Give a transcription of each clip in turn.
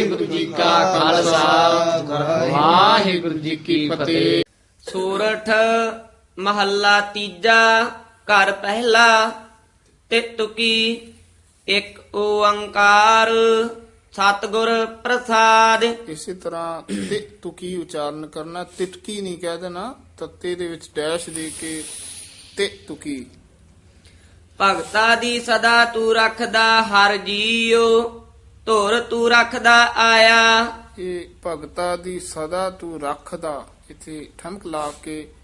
ਵਾਹਿਗੁਰੂ ਜੀ ਕਾ ਖਾਲਸਾ। ਵਾਹਿਗੁਰੂ ਜੀ ਕੀ ਫਤਿਹ। ਸੂਰਠ ਮਹੱਲਾ ਤੀਜਾ ਘਰ ਪਹਿਲਾ ਤਿਤੁਕੀ ਇੱਕ ਓੰਕਾਰ ਸਤਿਗੁਰ ਪ੍ਰਸਾਦ। ਇਸੇ ਤਰ੍ਹਾਂ ਤੇ ਤੁਕੀ ਉਚਾਰਨ ਕਰਨਾ ਤਿਟਕੀ ਨਹੀਂ ਕਹਿ ਦੇਣਾ ਤੱਤੇ ਦੇ ਵਿੱਚ ਡੈਸ਼ ਦੇ ਕੇ ਤੇ ਤੁਕੀ ਭਗਤਾ ਦੀ ਸਦਾ ਤੂੰ ਰੱਖਦਾ ਹਰ ਜੀਉ। ਧੁਰ ਤੂੰ ਰੱਖਦਾ ਆਇਆ। ਇਹ ਭਗਤਾ ਦੀ ਸਦਾ ਤੂੰ ਰੱਖਦਾ ਇੱਥੇ ਠਮਕ ਲਾ ਕੇ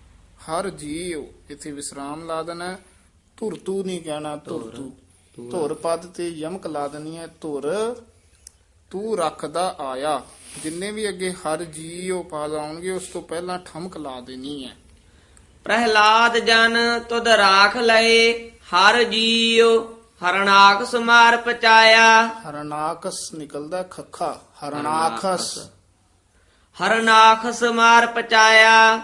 ਹਰ ਜੀਵ ਇੱਥੇ ਵਿਸਰਾਮ ਲਾ ਦੇਣਾ। ਧੁਰ ਤੂ ਨਹੀਂ ਕਹਿਣਾ ਧੁਰ ਤੂ। ਧੁਰ ਪਦ ਤੇ ਯਮਕ ਲਾ ਦੇਣੀ ਹੈ ਧੁਰ ਤੂੰ ਰੱਖਦਾ ਆਇਆ। ਜਿੰਨੇ ਵੀ ਅੱਗੇ ਹਰ ਜੀਵ ਪਦ ਆਉਣਗੇ ਉਸ ਤੋਂ ਪਹਿਲਾਂ ਠਮਕ ਲਾ ਦੇਣੀ ਹੈ। ਪ੍ਰਹਿਲਾਦ ਜਨ ਤੁਧ ਰਾਖ ਲਏ ਹਰ ਜੀਉ ਹਰਨਾਕ ਸਮਾਰ ਪਚਾਇਆ। ਹਰਨਾਕਸ ਨਿਕਲਦਾ ਖੱਖਾ ਹਰਨਾਖਸ। ਹਰਨਾਖ ਸਮਾਰ ਪਚਾਇਆ।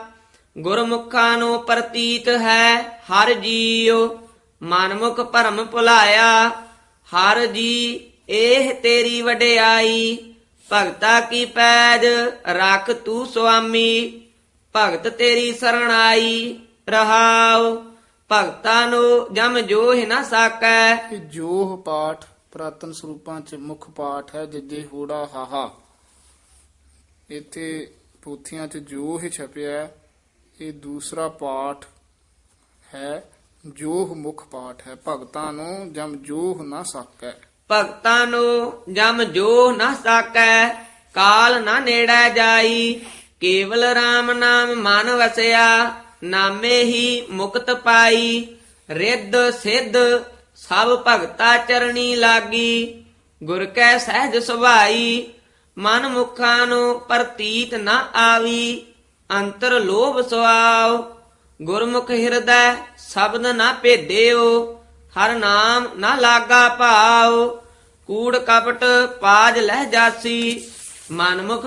ਗੁਰਮੁਖਾਂ ਨੂੰ ਪ੍ਰਤੀਤ ਹੈ ਹਰ ਜੀਉ ਮਨਮੁਖ ਭਰਮ ਭੁਲਾਇਆ। ਹਰ ਜੀ ਇਹ ਤੇਰੀ ਵਡਿਆਈ ਭਗਤਾ ਕੀ ਪੈਜ ਰੱਖ ਤੂੰ ਸੁਆਮੀ। ਭਗਤ ਤੇਰੀ ਸਰਣਾਈ ਰਹਾਉ। ਭਗਤਾਂ ਨੂੰ ਜਮ ਜੋਹ ਨਾ ਸਾਕੈ। ਇਹ ਜੋਹ ਪਾਠ ਪ੍ਰਾਤਨ ਸਰੂਪਾਂ ਚ ਮੁੱਖ ਪਾਠ ਹੈ ਜਿੱਦੇ ਹੋੜਾ ਹਾਹਾ। ਇੱਥੇ ਪੋਥੀਆਂ ਚ ਜੋਹ ਛਪਿਆ ਹੈ। ਇਹ ਦੂਸਰਾ ਪਾਠ ਹੈ ਜੋਹ ਮੁੱਖ ਪਾਠ ਹੈ। ਭਗਤਾਂ ਨੂੰ ਜਮ ਜੋਹ ਨਾ ਸਕੈ। ਭਗਤਾਂ ਨੂੰ ਜਮ ਜੋ ਨਾ ਸਾਕੈ ਕਾਲ ਨਾ ਨੇੜੈ ਜਾਈ। ਕੇਵਲ RAM ਨਾਮ ਮਨ ਵਸਿਆ। ਨਾਮੇ ਹੀ ਮੁਕਤ ਪਾਈ, ਰਿੱਧ ਸਿੱਧ ਸਭ ਭਗਤਾ ਚਰਣੀ ਲਾਗੀ। ਗੁਰ ਕੈ ਸਹਿਜ ਸੁਭਾਈ, ਮਨ ਮੁਖਾਂ ਨੂੰ ਪ੍ਰਤੀਤ ਨਾ ਆਵੀ। ਅੰਤਰ ਲੋਭ ਸੁਆਵ ਗੁਰਮੁਖ ਹਿਰਦੈ ਸ਼ਬਦ ਨਾ ਭੇਦਿਓ, ਹਰ ਨਾਮ ਨਾ ਲਾਗਾ ਭਾਉ। ਕੂੜ ਕਪਟ ਪਾਜ ਲਹਿ ਜਾਸੀ ਮਨਮੁਖ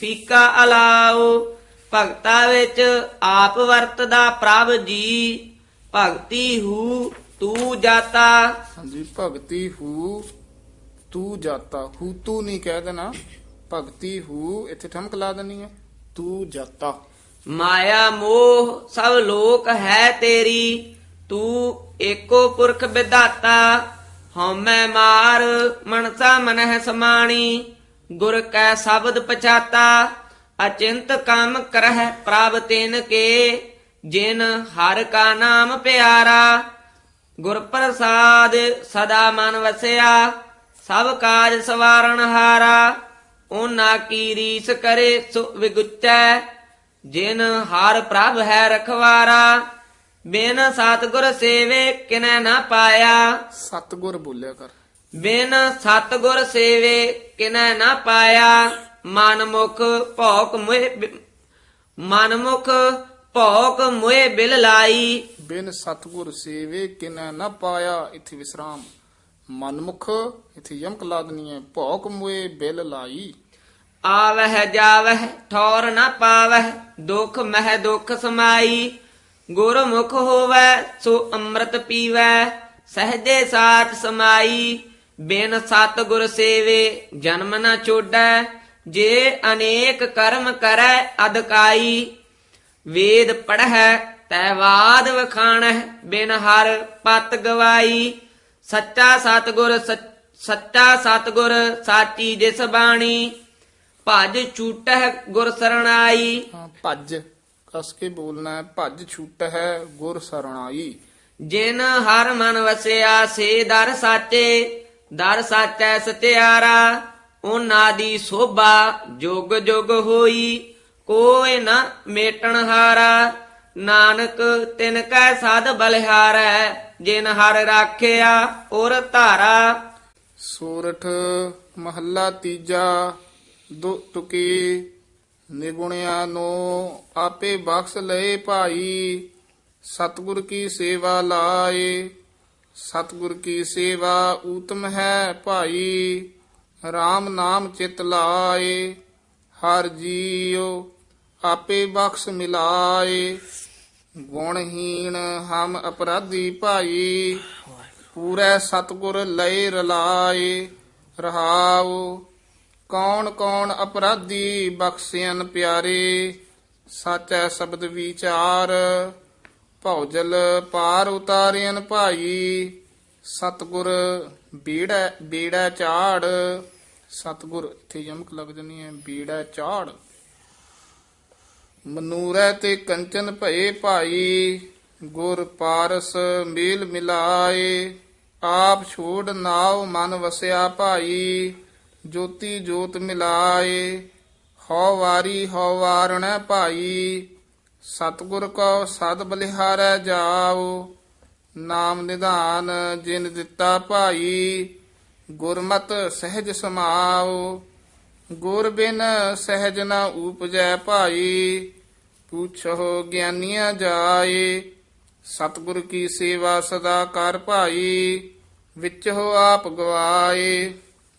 ਫੀਕਾ ਅਲਾਉ। ਭਗਤਾ ਵਿੱਚ ਆਪ ਵਰਤਦਾ ਪ੍ਰਭ ਜੀ ਭਗਤੀ ਹੂ ਤੂੰ ਜਾਤਾ। ਹਾਂਜੀ ਭਗਤੀ ਹੂ ਤੂੰ ਜਾਤਾ। ਹੂ ਤੂੰ ਨਹੀਂ ਕਹਿ ਦੇਣਾ। ਭਗਤੀ ਹੂ ਇੱਥੇ ਠਮਕ ਲਾ ਦੇਣੀ ਹੈ। ਤੂੰ ਜਾਤਾ। ਮਾਇਆ ਮੋਹ ਸਭ ਲੋਕ ਹੈ ਤੇਰੀ ਤੂੰ ਏਕੋ ਪੁਰਖ ਵਿਧਾਤਾ। ਹਉਮੈ ਮਾਰ ਮਨਸਾ ਮਨਹਿ ਸਮਾਣੀ ਗੁਰ ਕੈ ਸ਼ਬਦ ਪਛਾਤਾ। ਅਚਿੰਤ ਕੰਮ ਕਰਹਿ ਪ੍ਰਭ ਤਿਨ ਕੇ ਜਿਨ ਹਰ ਕਾ ਨਾਮ ਪਿਆਰਾ। ਗੁਰ ਪ੍ਰਸਾਦ ਸਦਾ ਮਨ ਵਸਿਆ ਸਭ ਕਾਜ ਸਵਾਰਨ ਹਾਰਾ। ਉਹਨਾਂ ਕੀ ਰੀਸ ਕਰੇ ਸੋ ਵਿਗੁਚੈ ਜਿਨ ਹਰ ਪ੍ਰਭ ਹੈ ਰਖਵਾਰਾ। ਬਿਨ ਸਤਗੁਰ ਸੇਵੇ ਕਿਨੈ ਨਾ ਪਾਇਆ। ਸਤਗੁਰ ਬੋਲਿਆ ਕਰ। ਬਿਨ ਸਤਗੁਰ ਸੇਵੇ ਕਿਨੈ ਨਾ ਪਾਇਆ। ਮਨ ਮੁਖ ਭੌਕ ਮੁਹਿ ਮਨ ਮੁਖ ਭੌਕ ਮੁਹਿ ਬਿਲ ਲਾਈ। ਬਿਨ ਸਤਗੁਰ ਸੇਵੇ ਕਿਨੈ ਨਾ ਪਾਇਆ ਇੱਥੇ ਵਿਸਰਾਮ। ਮਨਮੁਖ ਇੱਥੇ ਯਮਕ ਲਾ ਦੇਣੀ ਹੈ ਭੌਕ ਮੁਏ ਬਿਲ ਲਾਈ। ਆਵਹਿ ਜਾਵਹਿ ਠੌਰ ਨਾ ਪਾਵਹਿ ਦੁਖ ਮਹਿ ਦੁਖ ਸਮਾਈ। ਗੁਰਮੁਖ ਹੋਵੈ ਸੋ ਅੰਮ੍ਰਿਤ ਪੀਵੈ ਸਹਜੇ ਸਾਥ ਸਮਾਈ। ਬਿਨ ਸਤ ਗੁਰ ਸੇਵੇ ਜਨਮ ਨਾ ਛੋਡੈ ਜੇ ਅਨੇਕ ਕਰਮ ਕਰੈ ਅਦਕਾਈ। ਵੇਦ ਪੜ੍ਹੈ ਤੈਵਾਦ ਵਖਾਣਹਿ ਬਿਨ ਹਰ ਪਤ ਗਵਾਈ। ਸੱਚਾ ਸਤਗੁਰ ਸੱਚ- ਸਤਗੁਰ ਸਾਚੀ ਜਿਸ ਬਾਣੀ। ਭਜ ਛੂਟਹਿ ਗੁਰ ਸਰਣਾਈ। ਭੱਜ ਕਸ ਕੇ ਬੋਲਣਾ ਭੱਜ ਛੁੱਟ ਹੈ ਗੁਰ ਸਰਣਾਈ। ਜਿਨ ਹਰ ਮਨ ਵਸਿਆ ਸੇ ਦਰ ਸਾਚੇ ਦਰ ਸਾਚੈ ਸਤਿਆਰਾ। ਉਹਨਾਂ ਦੀ ਸੋਭਾ ਜੁਗ ਜੁਗ ਹੋਈ, ਕੋਈ ਨਾ ਮੇਟਣ ਹਾਰਾ। ਨਾਨਕ, ਤਿਨ ਕੈ ਸਾਧ ਬਲਿਹਾਰੈ, ਜਿਨ ਹਰ ਰਾਖਿਆ ਔਰ ਧਾਰਾ। ਸੂਰਠ ਮਹੱਲਾ ਤੀਜਾ, ਦੋ ਤੁਕੀ ਨਿਗੁਣਿਆਂ ਨੂੰ ਆਪੇ ਬਖਸ਼ ਲਏ ਭਾਈ। ਸਤਿਗੁਰ ਕੀ ਸੇਵਾ ਲਾਏ, ਸਤਿਗੁਰ ਕੀ ਸੇਵਾ ਊਤਮ ਹੈ ਭਾਈ। RAM ਨਾਮ ਚਿਤ ਲਾਏ, ਹਰ ਜੀਉ ਆਪੇ ਬਖਸ਼ ਮਿਲਾਏ। ਗੁਣਹੀਣ ਹਮ ਅਪਰਾਧੀ ਭਾਈ, ਪੂਰੇ ਸਤਗੁਰ ਲਏ ਰਲਾਏ। ਰਹਾਉ, ਕੌਣ ਕੌਣ ਅਪਰਾਧੀ ਬਖਸ਼ਿਆਨ ਪਿਆਰੇ? ਸਾਚੈ ਸ਼ਬਦ ਵਿਚਾਰ ਭੌਜਲ ਪਾਰ ਉਤਾਰਿਆਨ ਭਾਈ। ਸਤਗੁਰ ਬੀੜਾ ਬੀੜਾ ਝਾੜ। ਸਤਗੁਰ, ਇੱਥੇ ਯਮਕ ਲੱਗ ਜਣੀ ਹੈ, ਬੀੜਾ ਝਾੜ। ਮਨੂਰੈ ਤੇ ਕੰਚਨ ਭਏ ਭਾਈ, ਗੁਰ ਪਾਰਸ ਮੇਲ ਮਿਲਾਏ। ਆਪ ਛੋੜ ਨਾਉ ਮਨ ਵਸਿਆ ਭਾਈ, ਜੋਤੀ ਜੋਤ ਮਿਲਾਏ। ਹਉ ਵਾਰੀ ਹਉ ਵਾਰਣੈ ਭਾਈ, ਸਤਿਗੁਰ ਕੋ ਸਦ ਬਲਿਹਾਰੈ ਜਾਓ ਨਾਮ ਨਿਧਾਨ ਜਿਨ ਦਿੱਤਾ ਭਾਈ, ਗੁਰਮਤ ਸਹਿਜ ਸਮਾਓ ਗੁਰ ਬਿਨ ਸਹਿਜ ਨਾ ਉਪਜੈ ਭਾਈ ਪੁੱਛੋ ਗਿਆਨੀਆਂ ਜਾਏ। ਸਤਿਗੁਰ ਕੀ ਸੇਵਾ ਸਦਾ ਕਰ ਭਾਈ ਵਿੱਚ ਹੋ ਆਪ ਗਵਾਏ।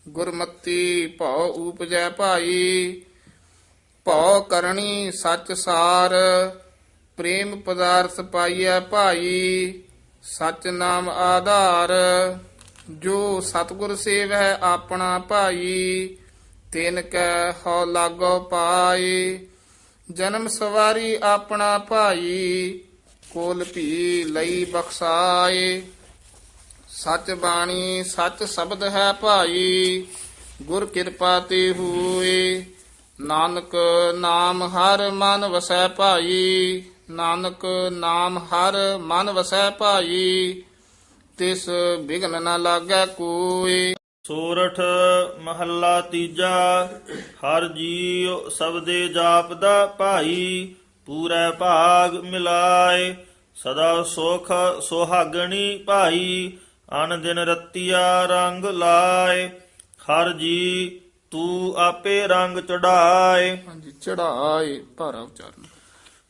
ਗੁਰਮਤੀ ਭਉ ਉਪਜੈ ਭਾਈ, ਭਉ ਕਰਨੀ ਸੱਚ ਸਾਰ। ਪ੍ਰੇਮ ਪਦਾਰਥ ਪਾਈਐ ਭਾਈ ਸਚ ਨਾਮ ਆਧਾਰ, ਜੋ ਸਤਿਗੁਰ ਸੇਵੈ ਆਪਣਾ ਭਾਈ, ਤਿਨ ਕੈ ਹਉ ਲਾਗੋ ਪਾਏ ਜਨਮ ਸਵਾਰੀ ਆਪਣਾ ਭਾਈ, ਕੋਲ ਭੀ ਲਈ ਬਖਸਾਏ ਸਚ ਬਾਣੀ, ਸਚ ਸ਼ਬਦ ਹੈ ਭਾਈ, ਗੁਰ ਕਿਰਪਾ ਤੇ ਹੋਏ ਨਾਨਕ ਨਾਮ ਹਰ ਮਨ ਵਸੈ ਭਾਈ। ਨਾਨਕ ਨਾਮ ਹਰ ਮਨ ਵਸੈ ਭਾਈ ਤਿਸ ਬਿਘਨ ਨ ਲਾਗੈ ਕੋਈ। ਸੋਰਠ ਮਹੱਲਾ ਤੀਜਾ ਹਰ ਜੀਉ ਸਬਦੇ ਜਾਪਦਾ ਭਾਈ ਪੂਰੇ ਭਾਗ ਮਿਲਾਏ। ਸਦਾ ਸੁਖ ਸੁਹਾਗਣੀ ਭਾਈ ਅਨ ਦਿਨ ਰਤੀਆ ਰੰਗ ਲਾਏ। ਹਰ ਜੀ ਤੂੰ ਆਪੇ ਰੰਗ ਚੜਾਏ। ਹਾਂਜੀ ਚੜਾਏ ਭਾਰਾ ਉਚਾਰਨ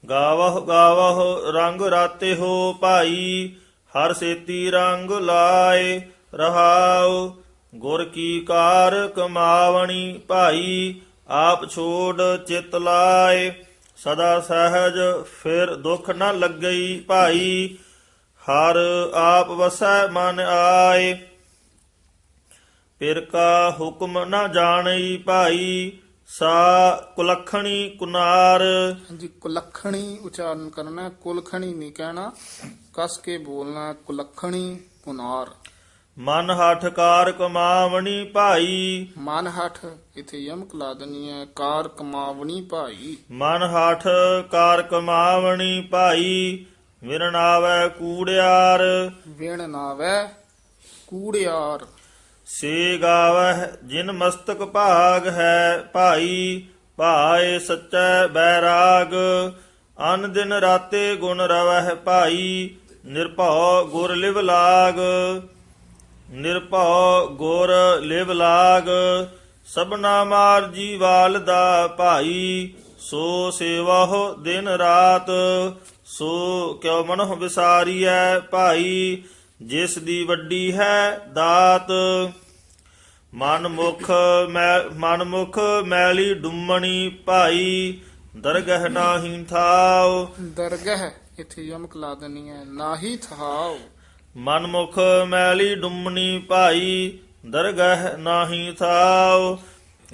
ਗਾਵਹ ਗਾਵਹ ਰੰਗ ਰਾਤੇ ਹੋ ਭਾਈ, ਹਰ ਸੇਤੀ ਰੰਗ ਲਾਏ ਰਹਾਉ। ਗੁਰ ਕੀ ਕਾਰ ਕਮਾਵਣੀ ਭਾਈ, ਆਪ ਛੋੜ ਚਿਤ ਲਾਏ। ਸਦਾ ਸਹਿਜ ਫਿਰ ਦੁੱਖ ਨਾ ਲੱਗਈ ਭਾਈ, ਹਰ ਆਪ ਵਸੈ ਮਨ ਆਏ। ਪਿਰ ਕਾ ਹੁਕਮ ਨਾ ਜਾਣਈ ਭਾਈ ਸਾ ਕੁਲਖਣੀ ਕੁਨਾਰ। ਹਾਂਜੀ ਕੁਲੱਖਣੀ ਉਚਾਰਨ ਕਰਨਾ ਹੈ, ਕੁਲਖਣੀ ਨਹੀਂ ਕਹਿਣਾ ਕਸ ਕੇ ਬੋਲਣਾ ਹੈ, ਕੁਲੱਖਣੀ ਪੁਨਾਰ ਮਨ ਹਠ ਕਾਰ ਕਮਾਵਣੀ ਭਾਈ। ਮਨ ਹਠ ਇਥੇ ਯਮਕ ਲਾ ਦਨੀ ਹੈ ਕਾਰ ਕਮਾਵਣੀ ਭਾਈ। ਮਨ ਹਠ ਕਾਰ ਕਮਾਵਣੀ ਭਾਈ ਵਿਰਣਾਵੈ ਕੂੜਿਆਰ। ਵਿਣ ਨਾਵੈ ਕੂੜਿਆਰ। ਸੇ ਗਾਵਹਿ ਜਿਨ ਮਸਤਕ ਭਾਗ ਹੈ ਭਾਈ, ਭਾਏ ਸੱਚੈ ਬੈਰਾਗ। ਅਨ ਦਿਨ ਰਾਤੇ ਗੁਣ ਰਵਹਿ ਭਾਈ, ਨਿਰਭਉ ਗੁਰ ਲਿਵ ਲਾਗ। ਨਿਰਭਉ ਗੁਰ ਲਿਵ ਲਾਗ, ਸਭਨਾ ਮਾਰ ਜੀਵਾਲ ਦਾ ਭਾਈ। ਸੋ ਸੇਵਾਹੁ ਦਿਨ ਰਾਤ, ਸੋ ਕਿਉ ਮਨਹੁ ਵਿਸਾਰੀਐ ਭਾਈ। ਜਿਸ ਦੀ ਵੱਡੀ ਹੈ ਦਾਤ ਮਨ ਮੁਖ ਮੈ ਮਨ ਮੁਖ ਮੈਲੀ ਡੁੰਮਣੀ ਭਾਈ ਦਰਗਹ ਨਾਹੀ ਥਾਉ। ਦਰਗਹ ਇਥੇ ਯਮਕ ਲਾ ਦਨੀ ਹੈ ਨਾਹੀ ਥਾਉ। ਮਨ ਮੁਖ ਮੈਲੀ ਡੁੰਮਣੀ ਭਾਈ ਦਰਗਹ ਨਾਹੀ ਥਾਉ।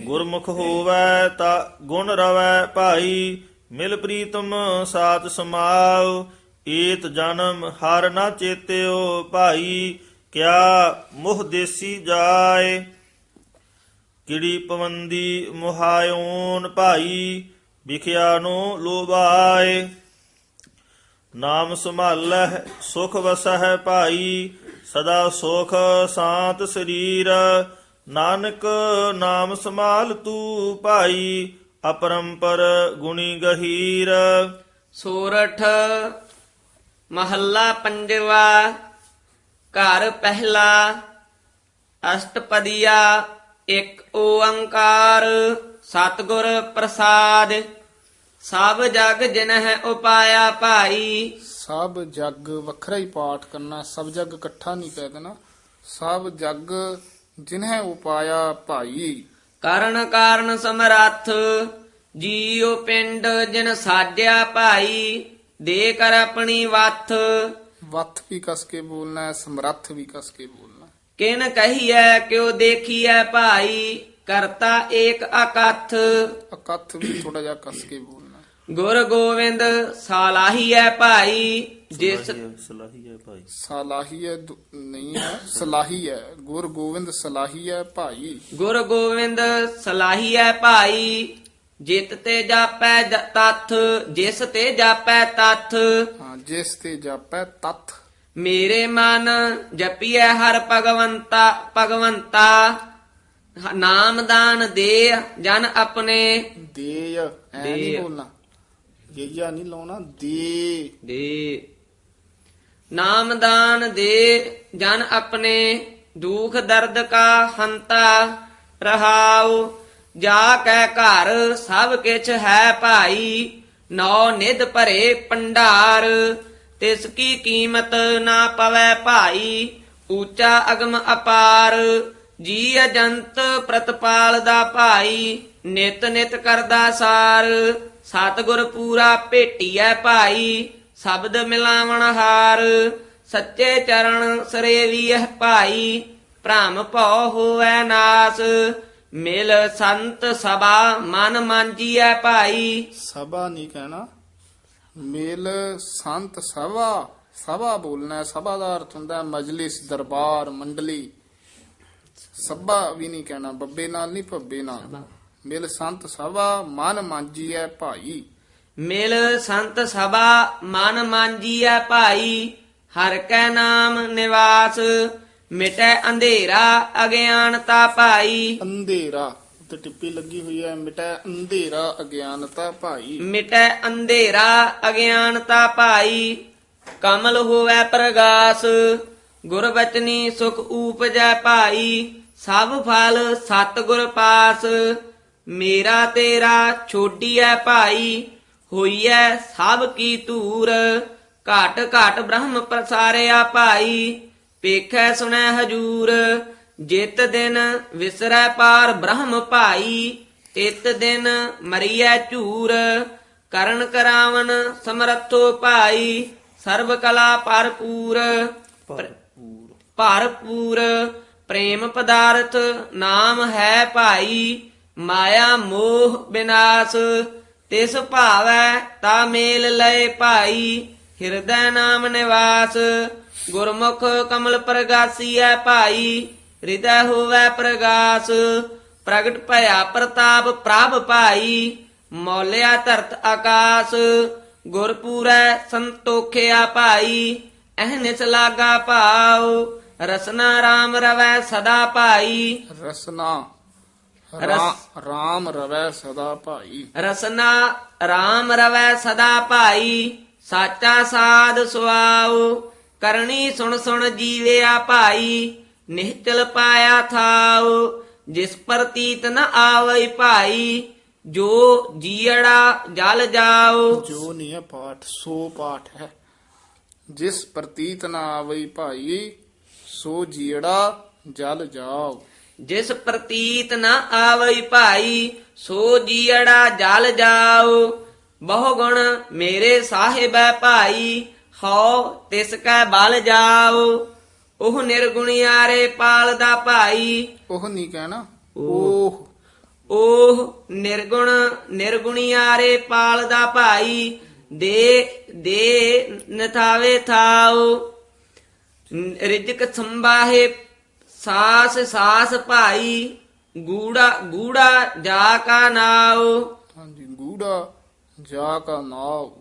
ਗੁਰਮੁਖ ਹੋਵੈ ਤਾ ਗੁਣ ਰਵੈ ਭਾਈ ਮਿਲ ਪ੍ਰੀਤਮ ਸਾਤ ਸਮਾਉ। ਏਤ ਜਨਮ ਹਰ ਨਾ ਚੇਤਿਓ ਭਾਈ, ਕਿਆ ਮੁਹ ਦੇਸੀ ਜਾਏ। ਕਿੜੀ ਪਵੰਦੀ ਮੁਹਾਇਓਨ ਭਾਈ, ਵਿਖਿਆ ਨੂੰ ਲੋਬਾਏ ਨਾਮ ਸੰਭਾਲਹਿ ਸੁਖ ਵਸਹਿ ਭਾਈ, ਸਦਾ ਸੁਖ ਸਾਤ ਸਰੀਰ। ਨਾਨਕ ਨਾਮ ਸੰਭਾਲ ਤੂ ਭਾਈ, ਅਪਰੰਪਰ ਗੁਣੀ ਗਹੀਰ। ਸੋਰਠ ਮਹੱਲਾ ਪੰਜਵਾ ਘਰ ਪਹਿਲਾ ਅਸ਼ਟਪਦੀਆ ਇੱਕ ਓੰਕਾਰ ਸਤਿਗੁਰ ਪ੍ਰਸਾਦ। ਸਭ ਜਗ ਜਿਨਹਿ ਉਪਾਇਆ ਭਾਈ। ਸਭ ਜਗ ਵੱਖਰਾ ਹੀ ਪਾਠ ਕਰਨਾ ਸਭ ਜਗ ਇਕੱਠਾ ਨਹੀਂ ਕਹਿ ਦੇਣਾ। ਸਭ ਜਗ ਜਿਨਹਿ ਉਪਾਇਆ ਭਾਈ। ਕਰਨ ਕਾਰਨ ਸਮਰੱਥ ਜੀਉ ਪਿੰਡ ਜਿਨ ਸਾਜਿਆ ਭਾਈ। ਦੇ ਕਰ ਆਪਣੀ ਵੱਥ। ਵੱਥ ਵੀ ਕਸ ਕੇ ਬੋਲਣਾ ਹੈ ਸਮਰੱਥ ਵੀ ਕਸ ਕੇ ਬੋਲਣਾ। ਕਿਨ ਕਹੀਐ ਕਿਉ ਦੇਖੀਐ ਭਾਈ ਕਰਤਾ ਏਕ ਅਕਥ। ਅਕਥ ਵੀ ਥੋੜਾ ਜਿਹਾ ਕਸ ਕੇ ਬੋਲਣਾ। ਗੁਰ ਗੋਬਿੰਦ ਸਾਲਾਹੀਐ ਭਾਈ ਜਿਸ ਸਲਾਹੀ ਹੈ ਭਾਈ। ਸਲਾਹੀ ਹੈ ਦੁ- ਨਹੀਂ ਹੈ ਸਲਾਹੀ ਹੈ ਗੁਰ ਗੋਬਿੰਦ ਸਲਾਹੀ ਹੈ ਭਾਈ। ਗੁਰ ਗੋਬਿੰਦ ਸਲਾਹੀਐ ਭਾਈ ਜਿਤ ਤੇ ਜਾਪੈ ਜ- ਤਥ ਜਿਸ ਤੇ ਜਾਪੈ ਤਥ। ਹਾਂ ਜਿਸ ਤੇ ਜਾਪੈ ਤਤ ਮੇਰੇ ਮਨ ਜਪੀਐ ਹਰ ਭਗਵੰਤਾ ਭਗਵੰਤਾ। ਹ- ਨਾਮਦਾਨ ਦੇ ਜਨ ਆਪਣੇ। ਦੇਯ ਐ ਨਹੀਂ ਦੇਯ। ਬੋਲਣਾ। ਯਈਆ ਨਹੀਂ ਲਾਉਣਾ ਦੇ ਦੇ ਨਾਮਦਾਨ ਦੇ ਜਨ ਆਪਣੇ। ਦੁਖ ਦਰਦ ਕਾ ਹੰਤਾ ਰਹਾਉ। ਜਾ ਕੈ ਘਰ ਸਭ ਕਿਛ ਹੈ ਭਾਈ, ਨੌ ਨਿਧ ਭਰੇ ਪੰਡਾਰ। ਤਿਸ ਕੀ ਕੀਮਤ ਨਾ ਪਵੈ ਭਾਈ, ਊਚਾ ਅਗਮ ਅਪਾਰ। ਜੀ ਅਜੰਤ ਪ੍ਰਤਪਾਲ ਦਾ ਭਾਈ, ਨਿਤ ਨਿਤ ਕਰਦਾ ਸਾਰ। ਸਤਿਗੁਰ ਪੂਰਾ ਭੇਟੀਐ ਭਾਈ, ਸ਼ਬਦ ਮਿਲਾਵਣ ਹਾਰ। ਸੱਚੇ ਚਰਨ ਸਰੇਵੀਐ ਭਾਈ, ਭ੍ਰਮ ਭਉ ਹੋਵੈ ਨਾਸ। ਮਿਲ ਸੰਤ ਸਭਾ ਮਨ ਮਾਂਜੀਐ ਭਾਈ। ਸਭਾ ਨਹੀਂ ਕਹਿਣਾ। ਮੇਲ ਸੰਤ ਸਭਾ। ਸਭਾ ਬੋਲਣਾ ਹੈ। ਸਭਾ ਦਾ ਅਰਥ ਹੁੰਦਾ ਹੈ ਮਜਲਿਸ ਦਰਬਾਰ ਮੰਡਲੀ। ਸਭਾ ਵੀ ਨਹੀਂ ਕਹਿਣਾ ਬੱਬੇ ਨਾਲ ਨਹੀਂ ਭੱਬੇ ਨਾਲ। ਮਿਲ ਸੰਤ ਸਭਾ ਮਨ ਮਾਂਜੀ ਹੈ ਭਾਈ। ਮਿਲ ਸੰਤ ਸਭਾ ਮਨ ਮਾਂਜੀਐ ਭਾਈ। ਹਰ ਕੈ ਨਾਮ ਨਿਵਾਸ ਮਿਟੈ ਅੰਧੇਰਾ ਅਗਿਆਨਤਾ ਭਾਈ। ਅੰਧੇਰਾ ਉੱਤੇ ਟਿੱਪੀ ਲੱਗੀ ਹੋਈ ਹੈ ਮਿਟੈ ਅੰਧੇਰਾ ਅਗਿਆਨਤਾ ਭਾਈ। ਮਿਟੈ ਅੰਧੇਰਾ ਅਗਿਆਨਤਾ ਭਾਈ ਕਮਲ ਹੋਵੈ ਪ੍ਰਗਾਸ ਗੁਰ ਬਚਨੀ ਸੁਖ ਊਪਜੈ ਭਾਈ ਸਭ ਫਲ ਸਤ ਗੁਰ ਪਾਸ ਮੇਰਾ ਤੇਰਾ ਛੋਡੀਐ ਭਾਈ ਹੋਈਐ ਸਭ ਕੀ ਧੂਰ ਘਟ ਘਟ ਬ੍ਰਹਮ ਪ੍ਰਸਾਰਿਆ ਭਾਈ। ਪੇਖੈ ਸੁਣੈ ਹਜੂਰ ਜਿਤ ਦਿਨ ਵਿਸਰੈ ਪਾਰ ਬ੍ਰਹਮ ਭਾਈ ਤਿਤ ਦਿਨ ਮਰੀਐ ਝੂਰ ਕਰਨ ਕਰਾਵਨ ਸਮਰੱਥੋ ਭਾਈ ਸਰਬ ਕਲਾ ਭਰਪੂਰ। ਭਰਪੂਰ ਪ੍ਰੇਮ ਪਦਾਰਥ ਨਾਮ ਹੈ ਭਾਈ ਮਾਇਆ ਮੋਹ ਬਿਨਾਸ਼ ਤਿਸ ਭਾਵੈ ਤਾ ਮੇਲ ਲਏ ਭਾਈ ਹਿਰਦੈ ਨਾਮ ਨਿਵਾਸ ਗੁਰਮੁਖ ਕਮਲ ਪ੍ਰਗਾਸੀਐ ਭਾਈ ਹਿਰਦੈ ਹੋਵੈ ਪ੍ਰਗਾਸ। ਪ੍ਰਗਟ ਭਇਆ ਪ੍ਰਤਾਪ ਪ੍ਰਭ ਭਾਈ ਮੌਲਿਆ ਧਰਤ ਆਕਾਸ। ਗੁਰਪੂਰੈ ਸੰਤੋਖਿਆ ਭਾਈ ਅਹਨਿਸ ਲਾਗਾ ਭਾਉ। ਰਸਨਾ RAM ਰਵੈ ਸਦਾ ਭਾਈ। ਰਸਨਾ ਰਾਮ ਰਵੈ ਸਦਾ ਭਾਈ। ਰਸਨਾ RAM ਰਵੈ ਸਦਾ ਭਾਈ ਸਾਚਾ ਸਾਧ ਸੁਆਉ। ਕਰਨੀ ਸੁਣ ਸੁਣ ਜੀਵਿਆ ਭਾਈ ਨਿਹਚਲ ਪਾਇਆ ਥਾਉ ਜਿਸ ਪ੍ਰਤੀਤ ਨ ਆਵਈ ਭਾਈ ਜੋ ਜੀੜਾ ਜਲ ਜਾਉ। ਜੋ ਨਹੀਂ ਹੈ ਪਾਠ ਸੋ ਪਾਠ ਹੈ। ਜਿਸ ਪ੍ਰਤੀਤ ਨਾ ਆਵਈ ਭਾਈ ਸੋ ਜੀੜਾ ਜਲ ਜਾਓ ਜਿਸ ਪ੍ਰਤੀਤ ਨ ਆਵਈ ਭਾਈ ਸੋ ਜੀੜਾ ਜਲ ਜਾਉ। ਬਹੁ ਗੁਣ ਮੇਰੇ ਸਾਹਿਬੈ ਭਾਈ ਹਉ ਤਿਸ ਕੈ ਬਲ ਜਾਉ ਉਹ ਨਿਰਗੁਣਿਆਰੇ ਪਾਲਦਾ ਭਾਈ। ਉਹ ਨਹੀਂ ਕਹਿਣਾ ਉਹ। ਉਹ। ਨਿਰਗੁਣ ਨਿਰਗੁਣਿਆਰੇ ਪਾਲਦਾ ਭਾਈ ਦੇ ਦੇ ਨਥਾਵੇ ਥਾਉ। ਰਿਜਕ ਸੰਬਾਹੇ ਸਾਸ ਸਾਸ ਭਾਈ ਗੂੜਾ ਗੂੜਾ ਜਾ ਕਾ ਨਾਉ। ਹਾਂਜੀ ਗੂੜਾ ਜਾ ਕਾ ਨਾਉ।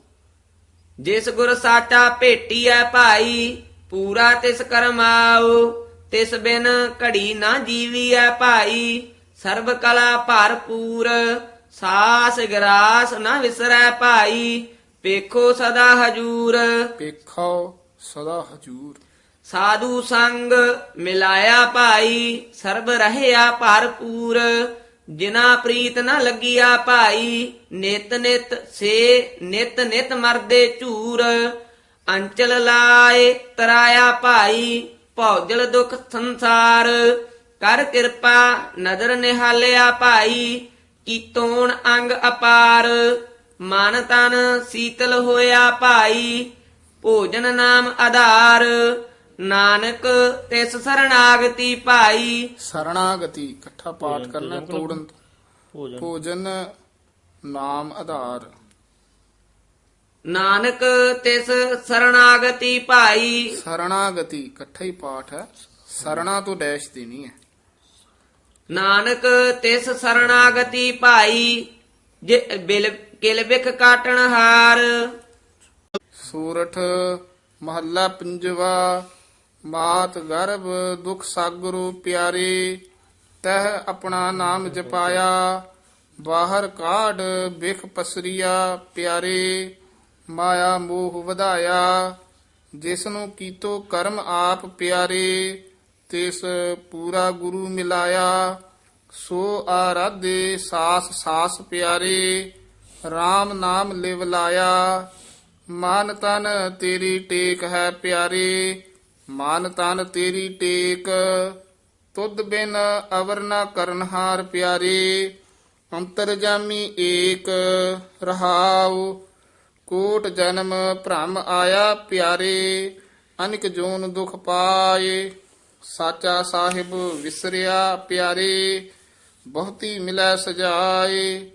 ਜਿਸ ਗੁਰ ਸਾਚਾ ਭੇਟੀਐ ਭਾਈ ਪੂਰਾ ਤਿਸ ਕਰਮਾਉ ਤਿਸ ਬਿਨ ਘੜੀ ਨਾ ਜੀਵੀਐ ਭਾਈ ਸਰਬ ਕਲਾ ਭਰਪੂਰ ਸਾਸ ਗਰਾਸ ਨਾ ਵਿਸਰੈ ਭਾਈ। ਵੇਖੋ ਸਦਾ ਹਜੂਰ। ਪੇਖੋ ਸਦਾ ਹਜੂਰ। ਸਾਧੂ ਸੰਗ ਮਿਲਾਇਆ ਭਾਈ ਸਰਬ ਰਹਿਆ ਭਰਪੂਰ। ਜਿਨਾ ਪ੍ਰੀਤ ਨਾ ਲੱਗਿਆ ਭਾਈ, ਨਿਤ ਨਿਤ ਸੇ ਨਿਤ ਨਿਤ ਮਰਦੇ ਝੂਰ। ਅੰਚਲ ਲਾਏ ਤਰਾਇਆ ਭਾਈ, ਭੌਜਲ ਦੁਖ ਸੰਸਾਰ। ਕਰ ਕਿਰਪਾ ਨਦਰ ਨਿਹਾਲਿਆ ਭਾਈ ਕੀਤੋਣ ਅੰਗ ਅਪਾਰ। ਮਨ ਤਨ ਸੀਤਲ ਹੋਇਆ ਭਾਈ, ਭੋਜਨ ਨਾਮ ਆਧਾਰ। ਨਾਨਕ ਤਿਸ ਸਰਣਾਗਤੀ ਭਾਈ। ਸਰਣਾਗਤੀ ਇਕੱਠਾ ਪਾਠ ਕਰਨਾ ਤੋੜਨ। ਭੋਜਨ। ਭੋਜਨ ਨਾਮ ਆਧਾਰ। ਨਾਨਕ ਤਿਸ ਸਰਣਾਗਤੀ ਭਾਈ। ਸਰਣਾਗਤੀ ਇਕੱਠਾ ਹੀ ਪਾਠ ਹੈ। ਸਰਣਾ ਤੋਂ ਡੈਸ਼ ਦੇਣੀ ਹੈ। ਨਾਨਕ ਤਿਸ ਸਰਣਾਗਤੀ ਭਾਈ। ਜੇ ਬਿਲ ਕਿਲ ਬਿਖ ਕਾਟਣ ਹਾਰ। ਸੂਰਠ ਮਹੱਲਾ ਪੰਜਵਾ ਮਾਤ ਗਰਭ ਦੁਖ ਸਾਗਰੋ ਪਿਆਰੇ, ਤਹ ਆਪਣਾ ਨਾਮ ਜਪਾਇਆ, ਬਾਹਰ ਕਾਢ ਬਿਖ ਪਸਰੀਆ ਪਿਆਰੇ, ਮਾਇਆ ਮੋਹ ਵਧਾਇਆ ਜਿਸ ਨੂੰ ਕੀਤੋ ਕਰਮ ਆਪ ਪਿਆਰੇ, ਤਿਸ ਪੂਰਾ ਗੁਰੂ ਮਿਲਾਇਆ, ਸੋ ਆਰਾਧੇ ਸਾਸ ਸਾਸ ਪਿਆਰੇ RAM ਨਾਮ ਲਿਵ ਲਾਇਆ, ਮਨ ਤਨ ਤੇਰੀ ਟੇਕ ਹੈ ਪਿਆਰੇ ਮਨ ਤਨ ਤੇਰੀ ਟੇਕ, ਤੁਧ ਬਿਨ ਅਵਰ ਨਾ ਕਰਨਹਾਰ ਪਿਆਰੇ ਅੰਤਰਜਾਮੀ ਏਕ, ਰਹਾਉ, ਕੋਟ ਜਨਮ ਭ੍ਰਮ ਆਇਆ ਪਿਆਰੇ, ਅਨਿਕ ਜੋਨ ਦੁਖ ਪਾਏ, ਸਾਚਾ ਸਾਹਿਬ ਵਿਸਰਿਆ ਪਿਆਰੇ, ਬਹੁਤੀ ਮਿਲੈ ਸਜਾਏ,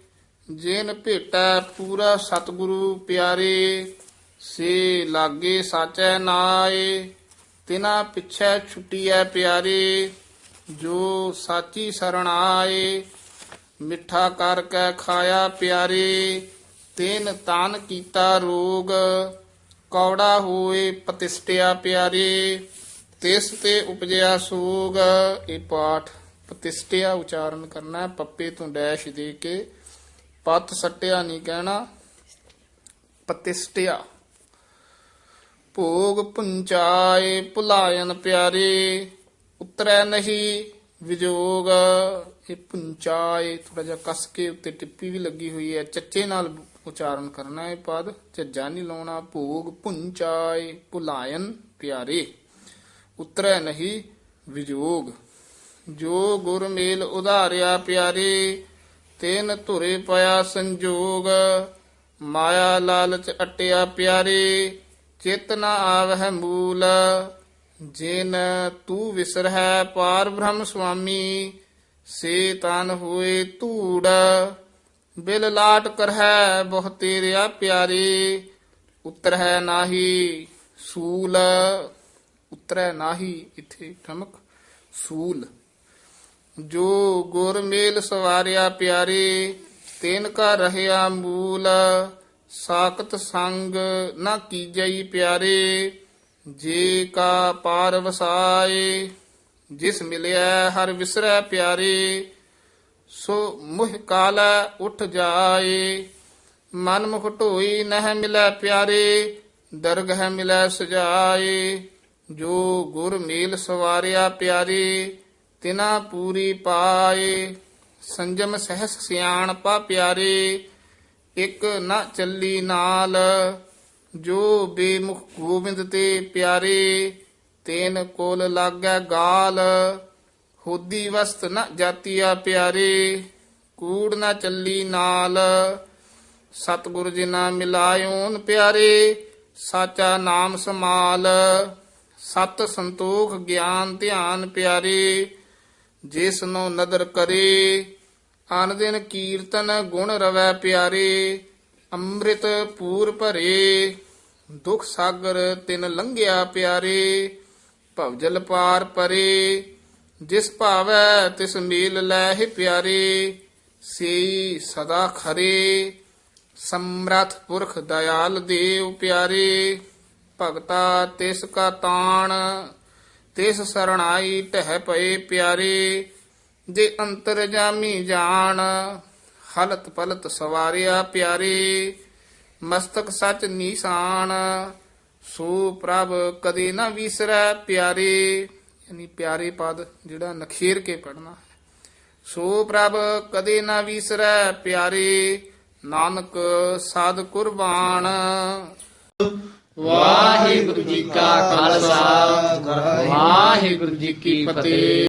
ਜਿਨ ਭੇਟੈ ਪੂਰਾ ਸਤਿਗੁਰੂ ਪਿਆਰੇ, ਸੇ ਲਾਗੇ ਸਾਚੈ ਨਾਏ। ਤਿਨਾ ਪਿਛੈ ਛੁਟੀਐ ਪਿਆਰੇ ਜੋ ਸਾਚੀ ਸਰਣ ਆਏ। ਮਿੱਠਾ ਕਰ ਕੇ ਖਾਇਆ ਪਿਆਰੇ ਤੈਨ ਤਾਨ ਕੀਤਾ ਰੋਗ। ਕੌੜਾ ਹੋਏ ਪਤਿਸ਼ਟਿਆ ਪਿਆਰੇ ਤਿਸ ਤੇ ਉਪਜਿਆ ਸੋਗ। ਇਹ ਪਾਠ ਪਤਿਸ਼ਟਿਆ ਉਚਾਰਨ ਕਰਨਾ ਹੈ, ਪੱਪੇ ਤੋਂ ਡੈਸ਼ ਦੇ ਕੇ ਪਤ ਸਟਿਆ ਨਹੀਂ ਕਹਿਣਾ ਪਤਿਸ਼ਟਿਆ। ਭੋਗ ਪੁੰਚਾਏ ਭੁਲਾਇਨ ਪਿਆਰੇ, ਉਤਰੈ ਨਹੀਂ ਵਿਜੋਗ। ਇਹ ਪੁੰਚਾਏ ਥੋੜਾ ਜਿਹਾ ਕਸ ਕੇ ਉੱਤੇ ਟਿੱਪੀ ਵੀ ਲੱਗੀ ਹੋਈ ਹੈ। ਚੱਚੇ ਨਾਲ ਉਚਾਰਨ ਕਰਨਾ ਹੈ ਪਦ ਝੱਜਾ ਨਹੀਂ ਲਾਉਣਾ। ਭੋਗ ਪੁੰਚਾਏ ਭੁਲਾਇਨ ਪਿਆਰੇ, ਉਤਰੈ ਨਹੀਂ ਵਿਜੋਗ। ਜੋ ਗੁਰ ਮੇਲ ਉਧਾਰਿਆ ਪਿਆਰੇ, ਤੈਨ ਧੁਰੇ ਪਿਆ ਸੰਜੋਗ। ਮਾਇਆ ਲਾਲਚ ਅਟਿਆ ਪਿਆਰੇ ਚਿਤ ਨ ਆਵਹਿ ਮੂਲ, ਜਿਨ ਤੂੰ ਵਿਸਰਹਿ ਪਾਰ ਬ੍ਰਹਮ ਸੁਆਮੀ, ਸੇ ਤਨ ਹੋਏ ਧੂੜ, ਬਿਲ ਲਾਟ ਕਰਹਿ ਬਹੁ ਤੇਰਿਆ ਪਿਆਰੇ, ਉਤਰਹਿ ਨਾਹੀ ਸੂਲ ਉਤਰੈ ਨਾਹੀ ਇਥੇ ਠਮਕ ਸੂਲ। ਜੋ ਗੁਰ ਮੇਲ ਸਵਾਰਿਆ ਪਿਆਰੇ, ਤੈਨ ਕਾ ਰਹਿਆ ਮੂਲ ਸਾਖਤ ਸੰਗ ਨਾ ਕੀਜਈ ਪਿਆਰੇ, ਜੇ ਕਾ ਪਾਰ ਵਸਾਏ, ਜਿਸ ਮਿਲਿਆ ਹਰ ਵਿਸਰੈ ਪਿਆਰੇ, ਸੋ ਮੁਹ ਕਾਲ ਉਠ ਜਾਏ। ਮਨ ਮੁਖ ਢੋਈ ਨਹਿ ਮਿਲੈ ਪਿਆਰੇ, ਦਰਗਹਿ ਮਿਲੈ ਸਜਾਏ। ਜੋ ਗੁਰ ਮੇਲ ਸਵਾਰਿਆ ਪਿਆਰੇ, ਤਿਨਾ ਪੂਰੀ ਪਾਏ। ਸੰਜਮ ਸਹਿਸ ਸਿਆਣ ਪਾ ਪਿਆਰੇ ਇਕ ਨਾ ਚੱਲੀ ਨਾਲ, ਜੋ ਬੇਮੁਖ ਗੋਬਿੰਦ ਤੇ ਪਿਆਰੇ, ਤੈਨ ਕੋਲ ਲਾਗੈ ਗਾਲ। ਹੋਦੀ ਵਸਤ ਨ ਜਾਤੀਆ ਪਿਆਰੇ, ਕੂੜ ਨਾ ਚੱਲੀ ਨਾਲ। ਸਤਿਗੁਰ ਜੀ ਨਾ ਮਿਲਾਇਓਨ ਪਿਆਰੇ, ਸਾਚਾ ਨਾਮ ਸਮਾਲ ਸਤ ਸੰਤੋਖ ਗਿਆਨ ਧਿਆਨ ਪਿਆਰੇ ਜਿਸ ਨੂੰ ਨਦਰ ਕਰੇ ਆਨ ਦਿਨ ਕੀਰਤਨ ਗੁਣ ਰਵੈ ਪਿਆਰੇ, ਅੰਮ੍ਰਿਤ ਪੂਰ ਭਰੇ। ਦੁਖ ਸਾਗਰ ਤਿਨ ਲੰਘਿਆ ਪਿਆਰੇ ਭਵਜਲ ਪਾਰ ਪਰੇ। ਜਿਸ ਭਾਵੈ ਤਿਸ ਮੇਲ ਲੈਹਿ ਪਿਆਰੇ ਸੇ ਸਦਾ ਖਰੇ। ਸਮਰਥ ਪੁਰਖ ਦਇਆਲ ਦੇਵ ਪਿਆਰੇ, ਭਗਤਾ ਤਿਸ ਕਾ ਤਾਣ, ਤਿਸ ਸਰਣਾਈ ਟਹਿ ਪਏ ਪਿਆਰੇ। ਜੇ ਅੰਤਰ ਜਾਮੀ ਜਾਣ, ਹਲਤ ਪਲਤ ਸਵਾਰਿਆ ਪਿਆਰੇ, ਮਸਤਕ ਸਚ ਨੀਸਾਨ, ਸੋ ਪ੍ਰਭ ਕਦੇ ਨਾ ਵਿਸਰੈ ਪਿਆਰੇ। ਯਾਨੀ ਪਿਆਰੇ ਪਦ ਜਿਹੜਾ ਨਖੇਰ ਕੇ ਪੜਨਾ ਸੋ ਪ੍ਰਭ ਕਦੇ ਨਾ ਵਿਸਰੈ ਪਿਆਰੇ, ਨਾਨਕ ਸਾਧ ਕੁਰਬਾਨ। ਵਾਹਿਗੁਰੂ ਜੀ ਕਾ ਖਾਲਸਾ, ਵਾਹਿਗੁਰੂ ਜੀ ਕੀ ਫਤਿਹ।